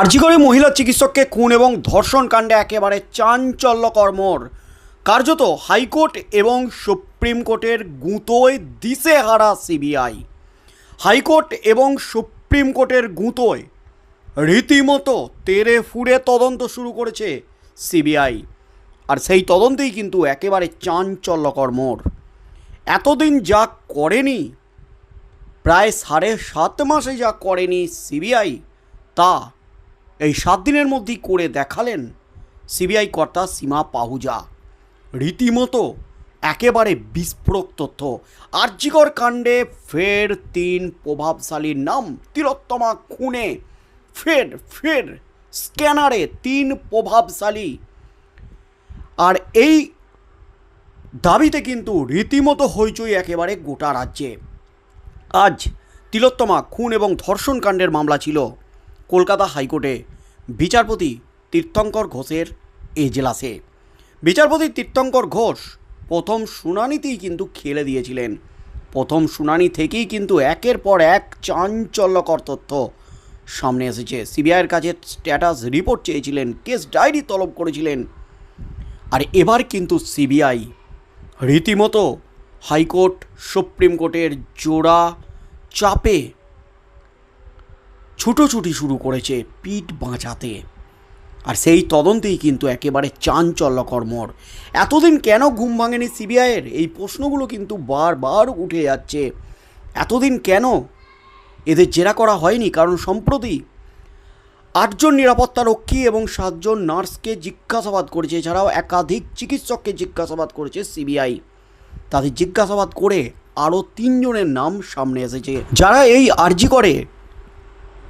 আরজিগড়ে মহিলা চিকিৎসককে খুন এবং ধর্ষণ কাণ্ডে একেবারে চাঞ্চল্যকর মোড়। কার্যত হাইকোর্ট এবং সুপ্রিম কোর্টের গুঁতোয় দিশেহারা সিবিআই। হাইকোর্ট এবং সুপ্রিম কোর্টের গুঁতোয় রীতিমতো তেরে ফুড়ে তদন্ত শুরু করেছে সিবিআই। আর সেই তদন্তেই কিন্তু একেবারে চাঞ্চল্যকর মোড়। এতদিন যা করেনি, প্রায় সাড়ে সাত মাসে যা করেনি সিবিআই, তা এই সাত দিনের মধ্যেই করে দেখালেন সিবিআই কর্তা সীমা পাহুজা। রীতিমতো একেবারে বিস্ফোরক তথ্য। আর্যিকর কাণ্ডে ফের তিন প্রভাবশালীর নাম তিলোত্তমা খুনে। ফের ফের স্ক্যানারে তিন প্রভাবশালী। আর এই দাবিতে কিন্তু রীতিমতো হইচই একেবারে গোটা রাজ্যে। আজ তিলোত্তমা খুন এবং ধর্ষণ কাণ্ডের মামলা ছিল। কলকাতা হাইকোর্টে বিচারপতি তীর্থঙ্কর ঘোষের এজলাসে। বিচারপতি তীর্থঙ্কর ঘোষ প্রথম শুনানিতেই কিন্তু খেলে দিয়েছিলেন। প্রথম শুনানি থেকেই কিন্তু একের পর এক চাঞ্চল্যকর তথ্য সামনে এসেছে। সিবিআইয়ের কাছে স্ট্যাটাস রিপোর্ট চেয়েছিলেন, কেস ডায়েরি তলব করেছিলেন। আর এবার কিন্তু সিবিআই রীতিমতো হাইকোর্ট সুপ্রিম কোর্টের জোড়া চাপে ছুটোছুটি শুরু করেছে পিঠ বাঁচাতে। আর সেই তদন্তেই কিন্তু একেবারে চাঞ্চল্যকর মোড়। এতদিন কেন ঘুম ভাঙেনি সিবিআইয়ের? এই প্রশ্নগুলো কিন্তু বারবার উঠে যাচ্ছে। এতদিন কেন এদের জেরা করা হয়নি? কারণ সম্প্রতি আটজন নিরাপত্তা রক্ষী এবং সাতজন নার্সকে জিজ্ঞাসাবাদ করেছে, এছাড়াও একাধিক চিকিৎসককে জিজ্ঞাসাবাদ করেছে সিবিআই। তাদের জিজ্ঞাসাবাদ করে আরও তিনজনের নাম সামনে এসেছে। যারা এই আর্জি করে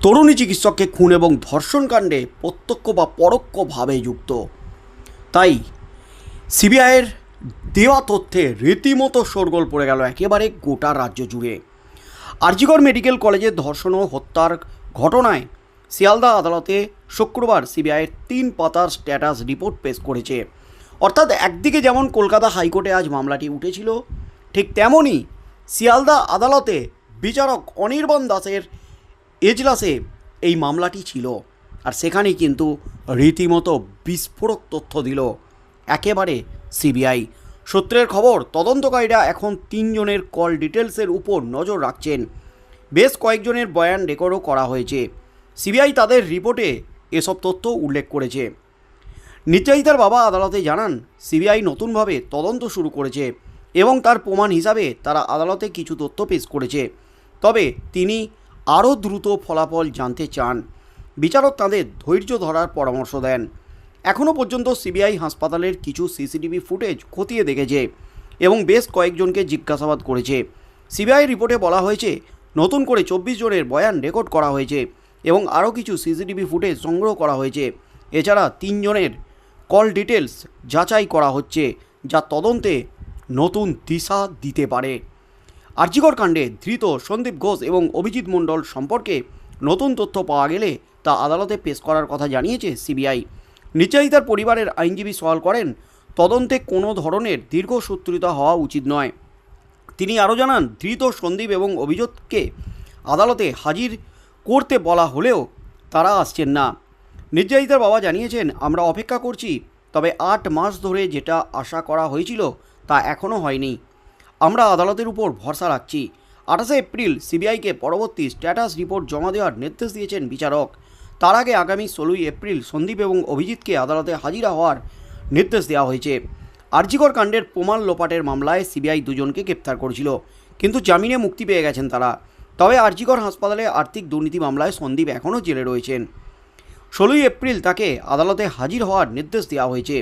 তরুণী চিকিৎসককে খুন এবং ধর্ষণকাণ্ডে প্রত্যক্ষ বা পরোক্ষভাবে যুক্ত। তাই সিবিআইয়ের দেওয়া তথ্যে রীতিমতো শোরগোল পড়ে গেল একেবারে গোটা রাজ্য জুড়ে। আরজিগড় মেডিকেল কলেজে ধর্ষণ ও হত্যার ঘটনায় শিয়ালদা আদালতে শুক্রবার সিবিআইয়ের তিন পাতার স্ট্যাটাস রিপোর্ট পেশ করেছে। অর্থাৎ একদিকে যেমন কলকাতা হাইকোর্টে আজ মামলাটি উঠেছিল, ঠিক তেমনই শিয়ালদা আদালতে বিচারক অনির্বাণ দাসের এজলাসে এই মামলাটি ছিল আর সেখানেই কিন্তু রীতিমতো বিস্ফোরক তথ্য দিল একেবারে সিবিআই। সূত্রের খবর, তদন্তকারীরা এখন তিনজনের কল ডিটেলসের উপর নজর রাখছেন। বেশ কয়েকজনের বয়ান রেকর্ডও করা হয়েছে। সিবিআই তাদের রিপোর্টে এসব তথ্য উল্লেখ করেছে। নির্যাতিতার বাবা আদালতে জানান, সিবিআই নতুনভাবে তদন্ত শুরু করেছে এবং তার প্রমাণ হিসাবে তারা আদালতে কিছু তথ্য পেশ করেছে। তবে তিনি আরও দ্রুত ফলাফল জানতে চান। বিচারক তাদের ধৈর্য ধরার পরামর্শ দেন। এখনও পর্যন্ত সিবিআই হাসপাতালের কিছু সিসিটিভি ফুটেজ খতিয়ে দেখেছে এবং বেশ কয়েকজনকে জিজ্ঞাসাবাদ করেছে। সিবিআই রিপোর্টে বলা হয়েছে, নতুন করে চব্বিশ জনের বয়ান রেকর্ড করা হয়েছে এবং আরও কিছু সিসিটিভি ফুটেজ সংগ্রহ করা হয়েছে। এছাড়া তিনজনের কল ডিটেলস যাচাই করা হচ্ছে, যা তদন্তে নতুন দিশা দিতে পারে। আর্জিকর কাণ্ডে ধৃত সন্দীপ ঘোষ এবং অভিজিৎ মণ্ডল সম্পর্কে নতুন তথ্য পাওয়া গেলে তা আদালতে পেশ করার কথা জানিয়েছে সিবিআই। নির্যাতিতার পরিবারের আইনজীবী সওয়াল করেন, তদন্তে কোনো ধরনের দীর্ঘসূত্রিতা হওয়া উচিত নয়। তিনি আরও জানান, ধৃত সন্দীপ এবং অভিযোগকে আদালতে হাজির করতে বলা হলেও তারা আসছেন না। নির্যাতিতার বাবা জানিয়েছেন, আমরা অপেক্ষা করছি, তবে আট মাস ধরে যেটা আশা করা হয়েছিল তা এখনও হয়নি। আমরা আদালতের উপর ভরসা রাখছি। আঠাশে এপ্রিল সিবিআইকে পরবর্তী স্ট্যাটাস রিপোর্ট জমা দেওয়ার নির্দেশ দিয়েছেন বিচারক। তার আগে আগামী ষোলোই এপ্রিল সন্দীপ এবং অভিজিৎকে আদালতে হাজিরা হওয়ার নির্দেশ দেওয়া হয়েছে। আরজিকর কাণ্ডের প্রমাণ লোপাটের মামলায় সিবিআই দুজনকে গ্রেপ্তার করেছিল, কিন্তু জামিনে মুক্তি পেয়ে গেছেন তারা। তবে আরজিকর হাসপাতালে আর্থিক দুর্নীতি মামলায় সন্দীপ এখনও জেলে রয়েছেন। ষোলোই এপ্রিল তাকে আদালতে হাজির হওয়ার নির্দেশ দেওয়া হয়েছে।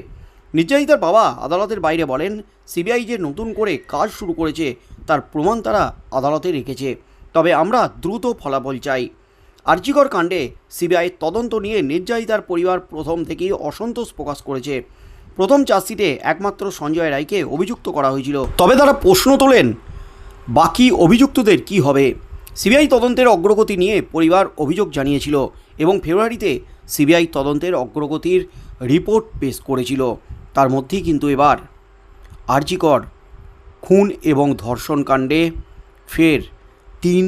নির্যাতিতার বাবা আদালতের বাইরে বলেন, সিবিআই যে নতুন করে কাজ শুরু করেছে, তার প্রমাণ তারা আদালতে রেখেছে। তবে আমরা দ্রুত ফলাফল চাই। আর্জিকর কাণ্ডে সিবিআই তদন্ত নিয়ে নির্যাতিতার পরিবার প্রথম থেকেই অসন্তোষ প্রকাশ করেছে। প্রথম চার্জশিটে একমাত্র সঞ্জয় রায়কে অভিযুক্ত করা হয়েছিল। তবে তারা প্রশ্ন তোলেন, বাকি অভিযুক্তদের কি হবে? সিবিআই তদন্তের অগ্রগতি নিয়ে পরিবার অভিযোগ জানিয়েছিল এবং ফেব্রুয়ারিতে সিবিআই তদন্তের অগ্রগতির রিপোর্ট পেশ করেছিল। তার মধ্যেই কিন্তু এবার আরজিকর, খুন এবং ধর্ষণ কাণ্ডে ফের তিন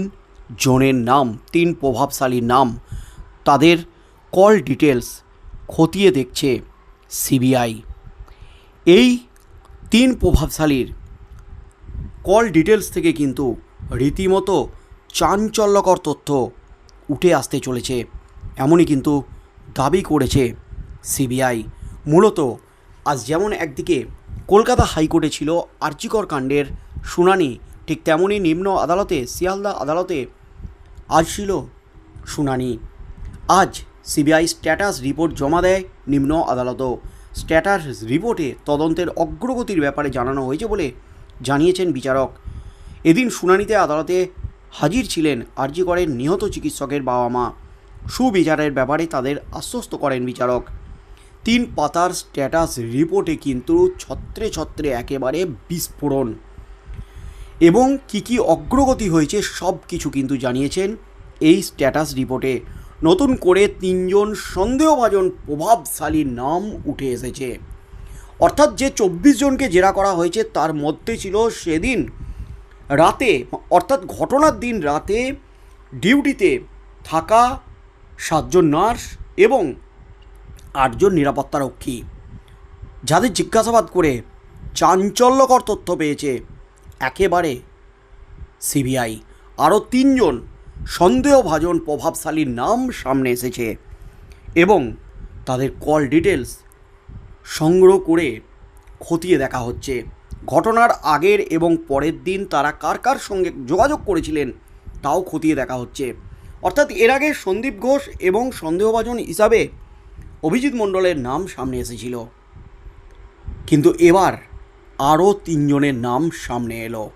জনের নাম, তিন প্রভাবশালী নাম তাদের কল ডিটেলস খতিয়ে দেখছে সিবিআই। এই তিন প্রভাবশালীর কল ডিটেলস থেকে কিন্তু রীতিমতো চাঞ্চল্যকর তথ্য উঠে আসতে চলেছে, এমনই কিন্তু দাবি করেছে সিবিআই। মূলত আজ যেমন একদিকে কলকাতা হাইকোর্টে ছিল আর্চিকর কাণ্ডের শুনানি, ঠিক তেমনই নিম্ন আদালতে, শিয়ালদা আদালতে আজ ছিল শুনানি। আজ সিবিআই স্ট্যাটাস রিপোর্ট জমা দেয় নিম্ন আদালতও। স্ট্যাটাস রিপোর্টে তদন্তের অগ্রগতির ব্যাপারে জানানো হয়েছে বলে জানিয়েছেন বিচারক। এদিন শুনানিতে আদালতে হাজির ছিলেন আরজি করেন নিহত চিকিৎসকের বাবা মা সুবিচারের ব্যাপারে তাদের আশ্বস্ত করেন বিচারক। তিন পাতার স্ট্যাটাস রিপোর্টে কিন্তু ছত্রে ছত্রে একেবারে বিস্ফোরণ। এবং কি কি অগ্রগতি হয়েছে সব কিছু কিন্তু জানিয়েছেন এই স্ট্যাটাস রিপোর্টে নতুন করে তিনজন সন্দেহভাজন প্রভাবশালী নাম উঠে এসেছে। অর্থাৎ যে চব্বিশ জনকে জেরা করা হয়েছে তার মধ্যে ছিল সেদিন রাতে, অর্থাৎ ঘটনার দিন রাতে ডিউটিতে থাকা সাতজন নার্স এবং আটজন নিরাপত্তারক্ষী। যাদের জিজ্ঞাসাবাদ করে চাঞ্চল্যকর তথ্য পেয়েছে একেবারে সিবিআই। আরও তিনজন সন্দেহভাজন প্রভাবশালীর নাম সামনে এসেছে এবং তাদের কল ডিটেলস সংগ্রহ করে খতিয়ে দেখা হচ্ছে। ঘটনার আগের এবং পরের দিন তারা কার কার সঙ্গে যোগাযোগ করেছিলেন তাও খতিয়ে দেখা হচ্ছে। অর্থাৎ এর আগে সন্দীপ ঘোষ এবং সন্দেহভাজন হিসাবে অভিজিৎ মণ্ডলের নাম সামনে এসেছিল। কিন্তু এবার আরও তিনজনের নাম সামনে এলো।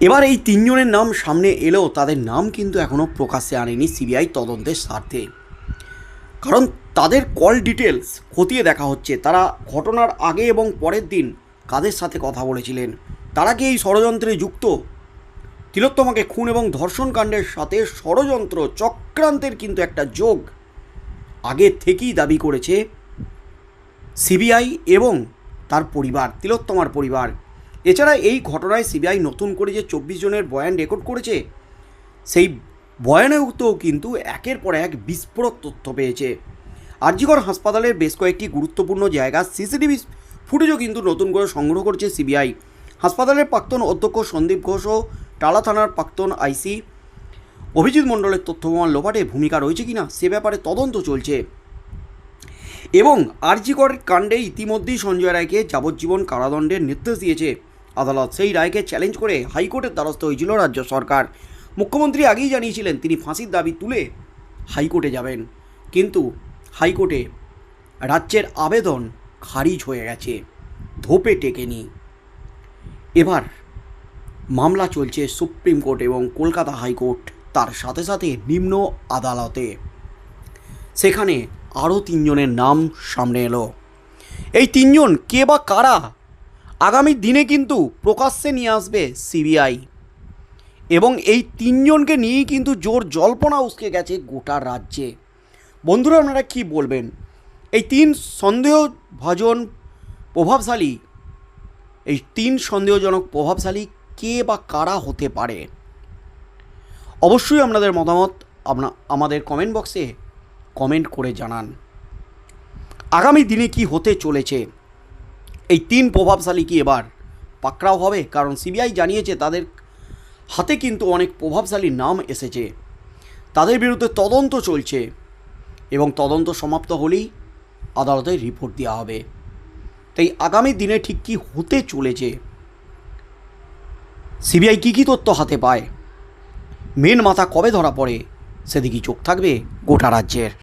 এবার এই তিনজনের নাম সামনে এলেও তাদের নাম কিন্তু এখনও প্রকাশ্যে আনেনি সিবিআই তদন্তের স্বার্থে। কারণ তাদের কল ডিটেলস খতিয়ে দেখা হচ্ছে। তারা ঘটনার আগে এবং পরের দিন কাদের সাথে কথা বলেছিলেন? তারা কি এই ষড়যন্ত্রে যুক্ত? তিলোত্তমাকে খুন এবং ধর্ষণ কাণ্ডের সাথে ষড়যন্ত্র চক্রান্তের কিন্তু একটা যোগ। আগে থেকেই দাবি করেছে সিবিআই এবং তার পরিবার, তিলোত্তমার পরিবার। এছাড়া এই ঘটনায় সিবিআই নতুন করে যে চব্বিশ জনের বয়ান রেকর্ড করেছে, সেই বয়ানেও কিন্তু একের পর এক বিস্ফোরক তথ্য পেয়েছে। আরজিগড় হাসপাতালের বেশ কয়েকটি গুরুত্বপূর্ণ জায়গা সিসিটিভি ফুটেজও কিন্তু নতুন করে সংগ্রহ করছে সিবিআই। হাসপাতালের প্রাক্তন অধ্যক্ষ সন্দীপ ঘোষ ও টালা থানার প্রাক্তন আইসি অভিজিৎ মণ্ডলের তথ্য প্রমাণ লোপাটে ভূমিকা রয়েছে কিনা সে ব্যাপারে তদন্ত চলছে। এবং আরজিকর কাণ্ডে ইতিমধ্যেই সঞ্জয় রায়কে যাবজ্জীবন কারাদণ্ডের নির্দেশ দিয়েছে। আদালত সেই রায়কে চ্যালেঞ্জ করে হাইকোর্টের দ্বারস্থ হয়েছিল রাজ্য সরকার। মুখ্যমন্ত্রী আগেই জানিয়েছিলেন, তিনি ফাঁসির দাবি তুলে হাইকোর্টে যাবেন। কিন্তু হাইকোর্টে রাজ্যের আবেদন খারিজ হয়ে গেছে, ধোপে টেকেনি। এবার মামলা চলছে সুপ্রিম কোর্ট এবং কলকাতা হাইকোর্ট। তার সাথে সাথে নিম্ন আদালতে। সেখানে আরও তিনজনের নাম সামনে এলো। এই তিনজন কে বা কারা? আগামী দিনে কিন্তু প্রকাশ্যে নিয়ে আসবে সিবিআই। এবং এই তিনজনকে নিয়েই কিন্তু জোর জল্পনা উসকে গেছে গোটা রাজ্যে। বন্ধুরা, আপনারা কি বলবেন? এই তিন সন্দেহভাজন প্রভাবশালী, এই তিন সন্দেহজনক প্রভাবশালী কে বা কারা হতে পারে? অবশ্যই আপনাদের মতামত আপনা আমাদের কমেন্ট বক্সে কমেন্ট করে জানান। আগামী দিনে কি হতে চলেছে? এই তিন প্রভাবশালী কি এবার পাকড়াও হবে? কারণ সিবিআই জানিয়েছে তাদের হাতে কিন্তু অনেক প্রভাবশালী নাম এসেছে। তাদের বিরুদ্ধে তদন্ত চলছে এবং তদন্ত সমাপ্ত হলেই আদালতে রিপোর্ট দেওয়া হবে। তাই আগামী দিনে ঠিক কী হতে চলেছে? সিবিআই কী কী তথ্য হাতে পায়? মেন মাথা কবে ধরা পড়ে? সেদিকেই চোখ থাকবে গোটা রাজ্যের।